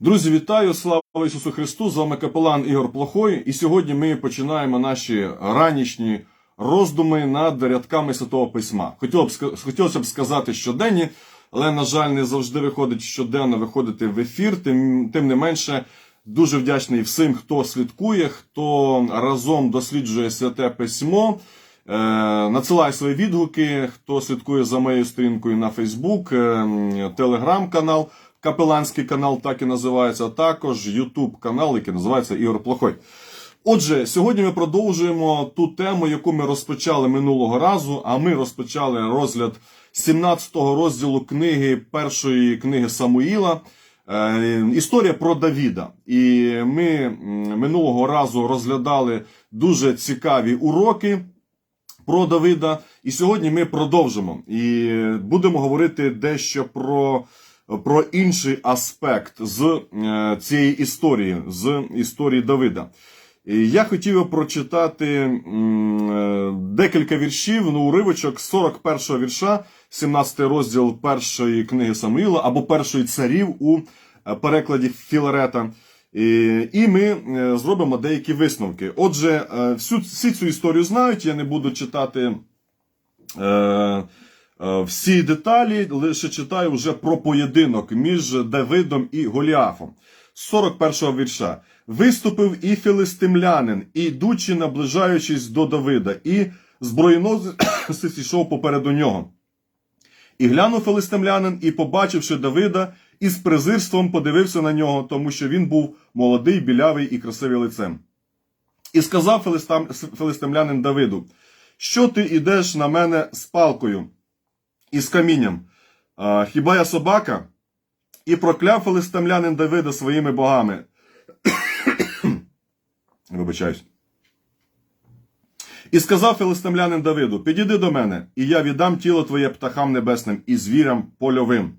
Друзі, вітаю! Слава Ісусу Христу! З вами капелан Ігор Плохой. І сьогодні ми починаємо наші ранішні роздуми над рядками Святого Письма. Хотіло хотілося б сказати щоденні, але, на жаль, не завжди виходить щоденно виходити в ефір. Тим, тим не менше, дуже вдячний всім, хто слідкує, хто разом досліджує святе письмо. Е, свої відгуки, хто слідкує за моєю сторінкою на Фейсбук, телеграм-канал, капеланський канал, так і називається, а також Ютуб канал, який називається Ігор Плохой. Отже, сьогодні ми продовжуємо ту тему, яку ми розпочали минулого разу. А ми розпочали розгляд 17-го розділу книги першої книги Самуїла. Е, Історія про Давіда. І ми минулого разу розглядали дуже цікаві уроки про Давида. І сьогодні ми продовжимо і будемо говорити дещо про, про інший аспект з е, цієї історії, з історії Давида. Я хотів прочитати е, декілька віршів, ну, уривочок з 41-го вірша, 17 розділ першої книги Самуїла або першої царів у е, перекладі Філарета. І, ми зробимо деякі висновки. Отже, всю, всі цю історію знають, я не буду читати всі деталі, лише читаю вже про поєдинок між Давидом і Голіафом. 41-го вірша. Виступив і філистимлянин, і йдучи, наближаючись до Давида, і зброєносець йшов попереду нього. І глянув филистимлянин, і, побачивши Давида, із презирством подивився на нього, тому що він був молодий, білявий і красивий лицем. І сказав филистам, филистимлянин Давиду: Що ти ідеш на мене з палкою і з камінням? Хіба я собака? І прокляв филистимлянин Давида своїми богами. Вибачаюсь. І сказав филистимлянин Давиду: Підійди до мене, і я віддам тіло твоє птахам небесним і звірям польовим.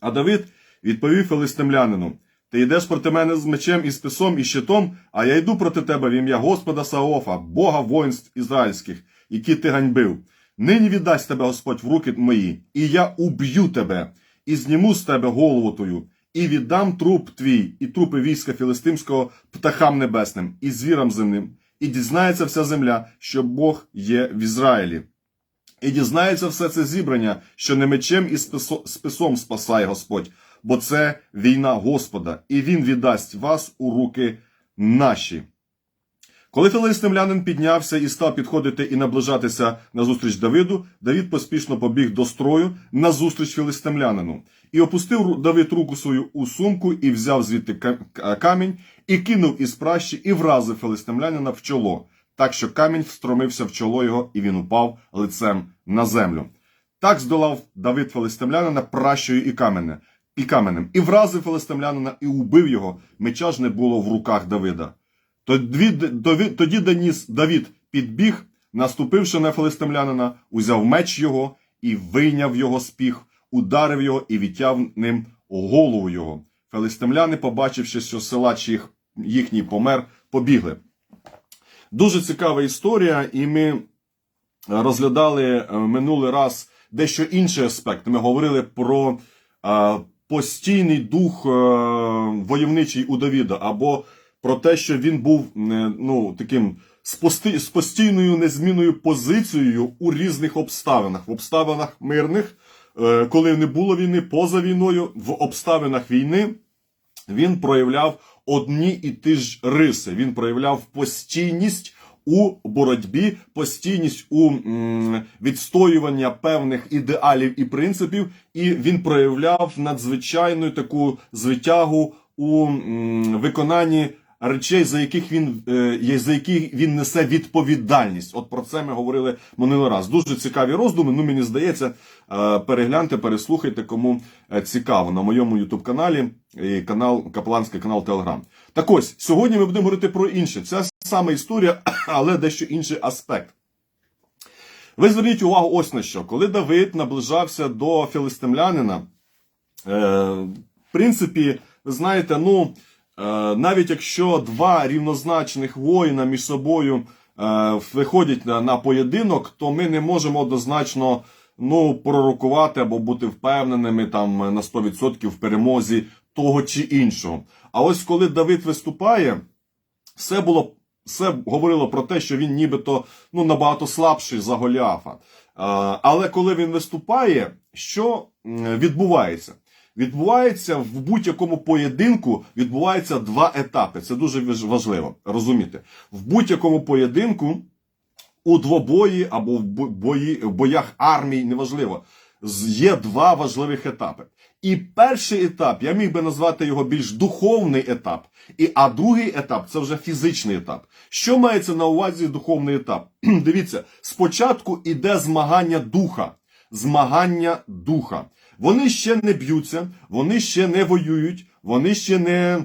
А Давид відповів филистимлянину: Ти йдеш проти мене з мечем і з писом і щитом, а я йду проти тебе в ім'я Господа Саофа, Бога воїнств ізраїльських, які ти ганьбив. Нині віддасть тебе Господь в руки мої, і я уб'ю тебе, і зніму з тебе голову твою, і віддам труп твій, і трупи війська філистимського птахам небесним, і звірам земним, і дізнається вся земля, що Бог є в Ізраїлі. І дізнається все це зібрання, що не мечем і списом спасає Господь, бо це війна Господа, і Він віддасть вас у руки наші. Коли філистимлянин піднявся і став підходити і наближатися назустріч Давиду, Давид поспішно побіг до строю назустріч філистимлянину. І опустив Давид руку свою у сумку і взяв звідти камінь, і кинув із пращі, і вразив філистимлянина в чоло, так що камінь встромився в чоло його, і він упав лицем на землю. Так здолав Давид филистимлянина пращою і камене, і каменем, і вразив филистимлянина, і убив його. Меча ж не було в руках Давида. Тоді, Даніс Давід підбіг, наступивши на филистимлянина, узяв меч його і вийняв його з піх, ударив його і відтяв ним голову його. Филистимляни, побачивши, що силач їх, їхній помер, побігли. Дуже цікава історія, і ми розглядали е, минулий раз дещо інший аспект. Ми говорили про е, постійний дух е, войовничий у Давіда, або про те, що він був е, ну, таким з, постійною незмінною позицією у різних обставинах, в обставинах мирних, е, коли не було війни, поза війною, в обставинах війни він проявляв одні і ті ж риси. Він проявляв постійність у боротьбі, постійність у відстоювання певних ідеалів і принципів, і він проявляв надзвичайну таку звитягу у виконанні речей, за яких він е, за які він несе відповідальність. От про це ми говорили минулий раз. Дуже цікаві роздуми. Ну мені здається, е, перегляньте, переслухайте, кому е, цікаво на моєму ютуб каналі і канал Капеланський канал Телеграм. Так ось сьогодні ми будемо говорити про інше. Це сама історія, але дещо інший аспект. Ви зверніть увагу ось на що. Коли Давид наближався до філистимлянина, е, в принципі, ви знаєте, ну, навіть якщо два рівнозначних воїна між собою е, виходять на, на поєдинок, то ми не можемо однозначно ну, пророкувати або бути впевненими там на 100% в перемозі того чи іншого. А ось коли Давид виступає, все було. Все говорило про те, що він нібито ну, набагато слабший за Голіафа. Е, Але коли він виступає, що відбувається? Відбувається в будь-якому поєдинку відбувається два етапи. Це дуже важливо розуміти. В будь-якому поєдинку у двобої або в бої, в боях армій, неважливо, є два важливих етапи. І перший етап, я міг би назвати його більш духовний етап. І, а другий етап це вже фізичний етап. Що мається на увазі духовний етап? Дивіться, спочатку іде змагання духа. Змагання духа. Вони ще не б'ються, вони ще не воюють, вони ще не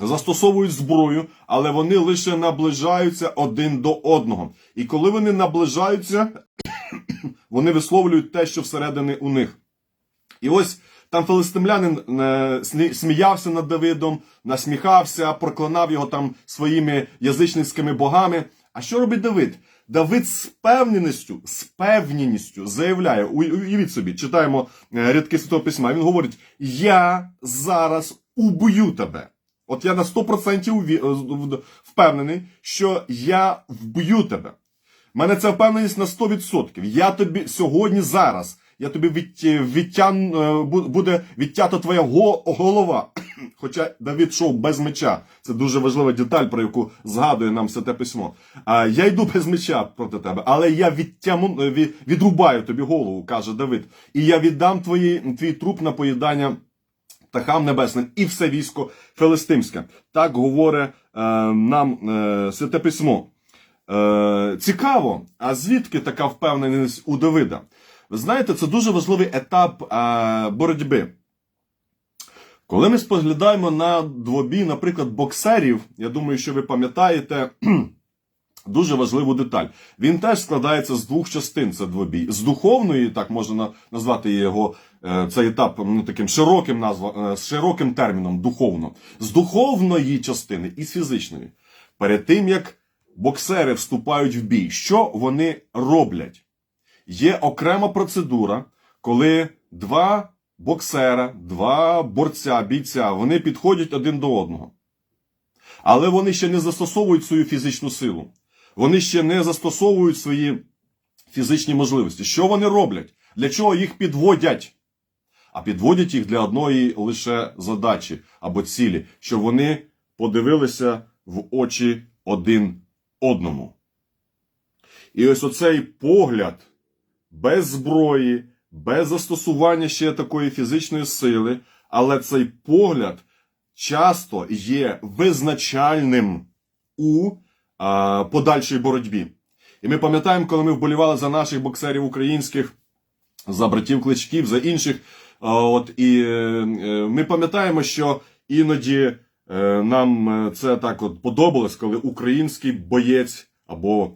застосовують зброю, але вони лише наближаються один до одного. І коли вони наближаються, вони висловлюють те, що всередині у них. І ось там филистимлянин е, сміявся над Давидом, насміхався, проклинав його там своїми язичницькими богами. А що робить Давид? Давид з певненістю, з певненістю заявляє, уявіть собі, читаємо е, рядки Святого Письма. Він говорить: Я зараз уб'ю тебе. От я на 100% уві- е, впевнений, що я вб'ю тебе. У мене ця впевненість на 100%. Я тобі сьогодні, зараз, я тобі від, відтян, е, буде відтята твоя голова. Хоча Давид йшов без меча. Це дуже важлива деталь, про яку згадує нам святе письмо. А я йду без меча проти тебе, але я відтяму, е, від- відрубаю тобі голову, каже Давид. І я віддам твої, твій труп на поїдання птахам небесним і все військо филистимське. Так говорить е, нам е, святе письмо. Е, цікаво, а звідки така впевненість у Давида? Ви знаєте, це дуже важливий етап е, боротьби. Коли ми споглядаємо на двобій, наприклад, боксерів, я думаю, що ви пам'ятаєте дуже важливу деталь. Він теж складається з двох частин. Це двобій. З духовної, так можна назвати його е, цей етап ну, таким широким назва, е, з широким терміном духовно. З духовної частини і з фізичної. Перед тим як боксери вступають в бій, що вони роблять? Є окрема процедура, коли два боксера, два борця, бійця, вони підходять один до одного. Але вони ще не застосовують свою фізичну силу. Вони ще не застосовують свої фізичні можливості. Що вони роблять? Для чого їх підводять? А підводять їх для одної лише задачі або цілі, щоб вони подивилися в очі один одному. І ось оцей погляд без зброї, без застосування ще такої фізичної сили, але цей погляд часто є визначальним у а, подальшій боротьбі. І ми пам'ятаємо, коли ми вболівали за наших боксерів українських, за братів кличків, за інших. От і е, е, ми пам'ятаємо, що іноді е, нам це так от подобалось, коли український боєць або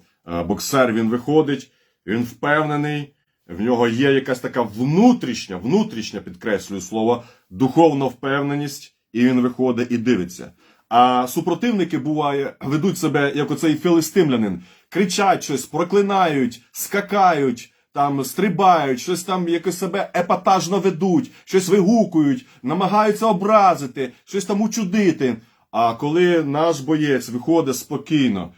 боксер він виходить, він впевнений, в нього є якась така внутрішня, внутрішня, підкреслюю слово, духовна впевненість, і він виходить і дивиться. А супротивники буває, ведуть себе як оцей філистимлянин, кричать щось, проклинають, скакають, там стрибають, щось там якось себе епатажно ведуть, щось вигукують, намагаються образити, щось там учудити. А коли наш боєць виходить спокійно,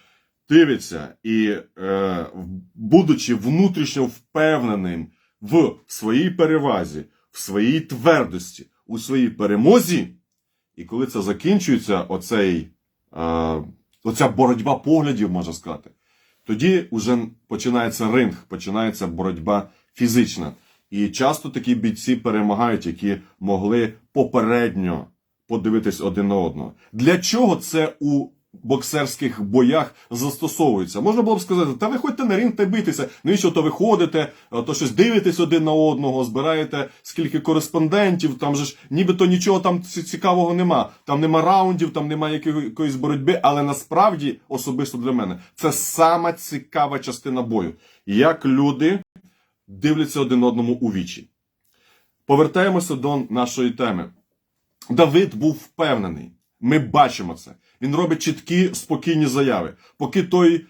дивиться і, е, будучи внутрішньо впевненим в своїй перевазі, в своїй твердості, у своїй перемозі, і коли це закінчується, оцей, е, оця боротьба поглядів, можна сказати, тоді вже починається ринг, починається боротьба фізична. І часто такі бійці перемагають, які могли попередньо подивитись один на одного. Для чого це у боксерських боях застосовується? Можна було б сказати, та виходьте на ринг та битися. Навіщо то ви ходите, а то щось дивитесь один на одного, збираєте скільки кореспондентів, там же ж нібито нічого там цікавого нема. Там нема раундів, там нема якоїсь боротьби, але насправді, особисто для мене, це сама цікава частина бою. Як люди дивляться один одному у вічі. Повертаємося до нашої теми. Давид був впевнений. Ми бачимо це. Він робить чіткі, спокійні заяви. Поки той е,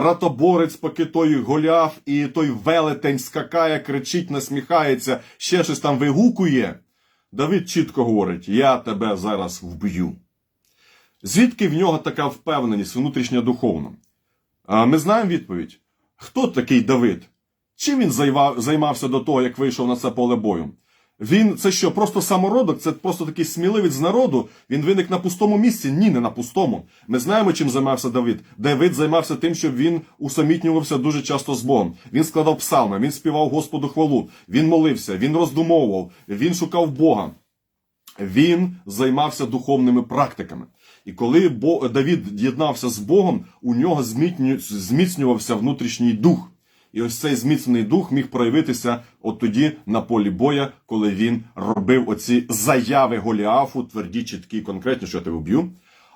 ратоборець, поки той Голіаф і той велетень скакає, кричить, насміхається, ще щось там вигукує. Давид чітко говорить: Я тебе зараз вб'ю. Звідки в нього така впевненість внутрішня духовна? А Ми знаємо відповідь. Хто такий Давид? Чим він займався до того, як вийшов на це поле бою? Він це що, просто самородок? Це просто такий сміливець з народу. Він виник на пустому місці? Ні, не на пустому. Ми знаємо, чим займався Давид. Давид займався тим, що він усамітнювався дуже часто з Богом. Він складав псалми, він співав Господу хвалу, він молився, він роздумовував, він шукав Бога. Він займався духовними практиками. І коли Давід єднався з Богом, у нього зміцнювався внутрішній дух. І ось цей зміцнений дух міг проявитися от тоді на полі боя, коли він робив оці заяви Голіафу, тверді, чіткі, конкретні, що я тебе вб'ю,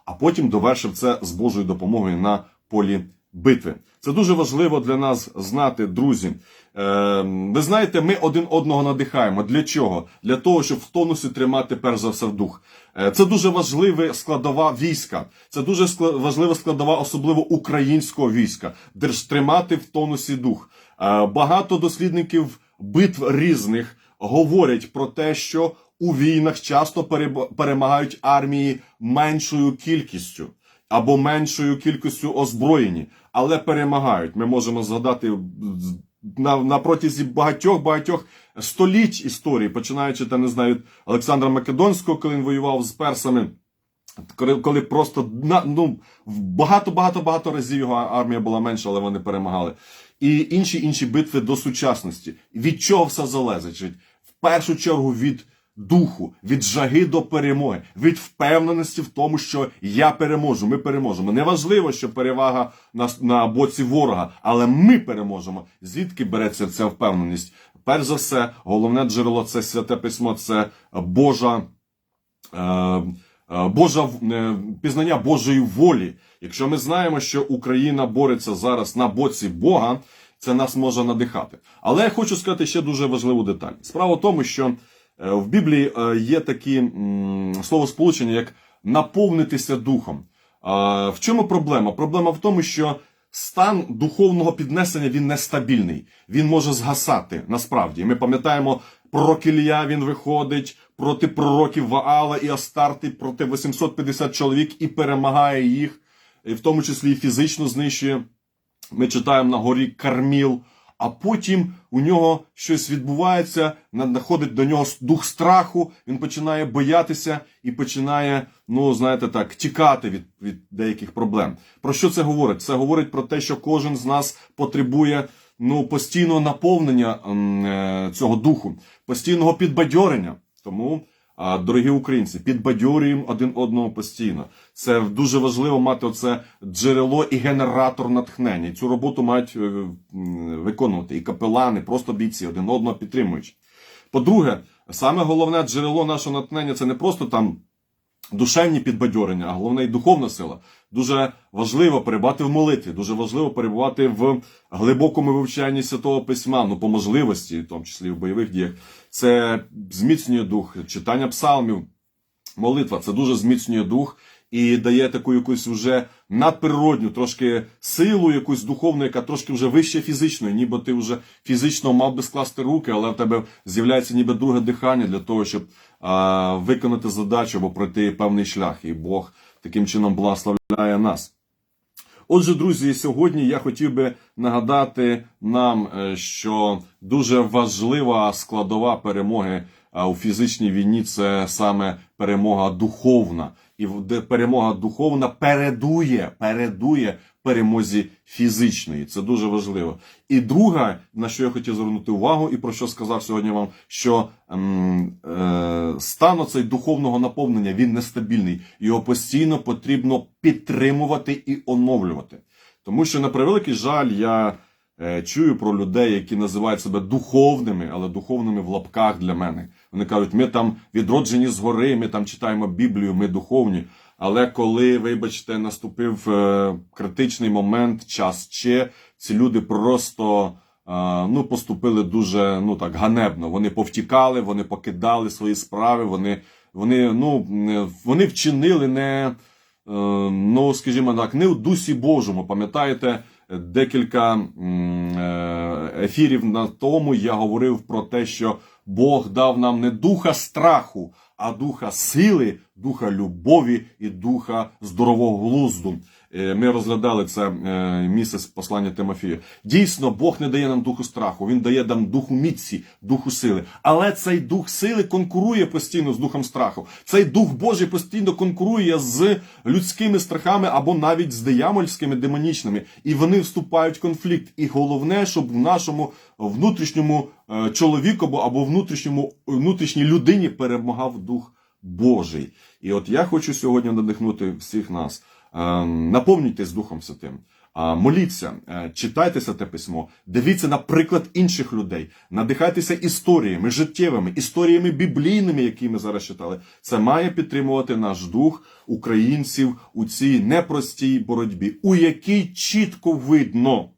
а потім довершив це з Божою допомогою на полі битви. Це дуже важливо для нас знати, друзі. Е, ви знаєте, ми один одного надихаємо. Для чого? Для того, щоб в тонусі тримати перш за все дух. Е, Це дуже важлива складова війська. Це дуже скла- важлива складова, особливо українського війська. Держ тримати в тонусі дух. Е, Багато дослідників битв різних говорять про те, що у війнах часто перемагають армії меншою кількістю або меншою кількістю озброєні, але перемагають. Ми можемо згадати на, на протязі багатьох багатьох століть історії, починаючи там, не знаю, від Олександра Македонського, коли він воював з персами. Коли, просто ну, багато, багато, багато разів його армія була менша, але вони перемагали. І інші інші битви до сучасності. Від чого все залежить? В першу чергу від духу, від жаги до перемоги, від впевненості в тому, що я переможу, ми переможемо. Неважливо, що перевага на, на боці ворога, але ми переможемо. Звідки береться ця впевненість? Перш за все, головне джерело це святе письмо, це Божа. Е, е, Божа е, пізнання Божої волі. Якщо ми знаємо, що Україна бореться зараз на боці Бога, це нас може надихати. Але я хочу сказати ще дуже важливу деталь. Справа в тому, що в Біблії е, є такі м, словосполучення, як наповнитися духом. В чому проблема? Проблема в тому, що стан духовного піднесення він нестабільний. Він може згасати насправді. Ми пам'ятаємо, пророк Ілля він виходить проти пророків Ваала і Астарти проти 850 чоловік і перемагає їх, і в тому числі і фізично знищує. Ми читаємо на горі Карміл, а потім у нього щось відбувається, надходить до нього дух страху, він починає боятися і починає, ну знаєте так, тікати від, від деяких проблем. Про що це говорить? Це говорить про те, що кожен з нас потребує ну, постійного наповнення е, цього духу, постійного підбадьорення. Тому, дорогі українці, підбадьорюємо один одного постійно. Це дуже важливо мати оце джерело і генератор натхнення. Цю роботу мають е, виконувати і капелани, просто бійці, один одного підтримуючи. По-друге, саме головне джерело нашого натхнення це не просто там душевні підбадьорення, а головне і духовна сила. Дуже важливо перебувати в молитві, дуже важливо перебувати в глибокому вивчанні святого письма, ну по можливості, в тому числі в бойових діях. Це зміцнює дух, читання псалмів, молитва. Це дуже зміцнює дух і дає таку якусь вже надприродню, трошки силу, якусь духовну, яка трошки вже вище фізичної, ніби ти вже фізично мав би скласти руки, але в тебе з'являється ніби друге дихання для того, щоб виконати задачу або пройти певний шлях. І Бог таким чином благословляє нас. Отже, друзі, сьогодні я хотів би нагадати нам, е, що дуже важлива складова перемоги у фізичній війні це саме перемога духовна. І перемога духовна передує, передує перемозі фізичної. Це дуже важливо. І друге, на що я хотів звернути увагу, і про що сказав сьогодні вам, що ем, е, стан оцей духовного наповнення він нестабільний. Його постійно потрібно підтримувати і оновлювати. Тому що, на превеликий жаль, я е, чую про людей, які називають себе духовними, але духовними в лапках для мене. Вони кажуть, ми там відроджені згори, ми там читаємо Біблію, ми духовні. Але коли, вибачте, наступив е, критичний момент, час ще, ці люди просто е, ну, поступили дуже ну, так, ганебно. Вони повтікали, вони покидали свої справи, вони, вони, ну, вони вчинили не, е, ну, скажімо так, не у дусі Божому. Пам'ятаєте, декілька ефірів на тому я говорив про те, що Бог дав нам не духа страху, а духа сили, духа любові і духа здорового глузду. Е, Ми розглядали це е, місце з послання Тимофія. Дійсно, Бог не дає нам духу страху, Він дає нам духу міці, духу сили. Але цей дух сили конкурує постійно з духом страху. Цей дух Божий постійно конкурує з людськими страхами або навіть з диявольськими демонічними. І вони вступають в конфлікт. І головне, щоб в нашому внутрішньому е, чоловіку або- або внутрішньому внутрішній людині перемагав дух Божий. І от я хочу сьогодні надихнути всіх нас. Е, з Духом Святим. А, Моліться, читайтеся читайте те письмо, дивіться на приклад інших людей, надихайтеся історіями життєвими, історіями біблійними, які ми зараз читали. Це має підтримувати наш дух українців у цій непростій боротьбі, у якій чітко видно,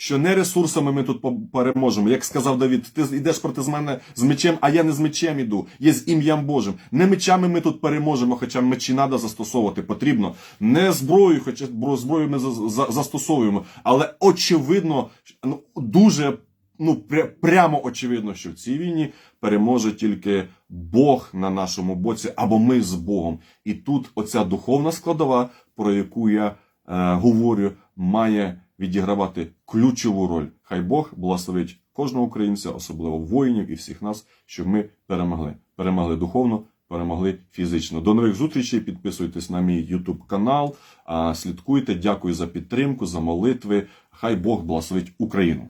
що не ресурсами ми тут переможемо. Як сказав Давід, ти йдеш проти з мене з мечем, а я не з мечем іду. Є з ім'ям Божим. Не мечами ми тут переможемо, хоча мечі треба застосовувати. Потрібно. Не зброю, хоча зброю ми за- за- застосовуємо. Але очевидно, ну, дуже ну, пря- прямо очевидно, що в цій війні переможе тільки Бог на нашому боці, або ми з Богом. І тут оця духовна складова, про яку я е, говорю, має відігравати ключову роль. Хай Бог благословить кожного українця, особливо воїнів і всіх нас, щоб ми перемогли. Перемогли духовно, перемогли фізично. До нових зустрічей. Підписуйтесь на мій YouTube канал, слідкуйте. Дякую за підтримку, за молитви. Хай Бог благословить Україну.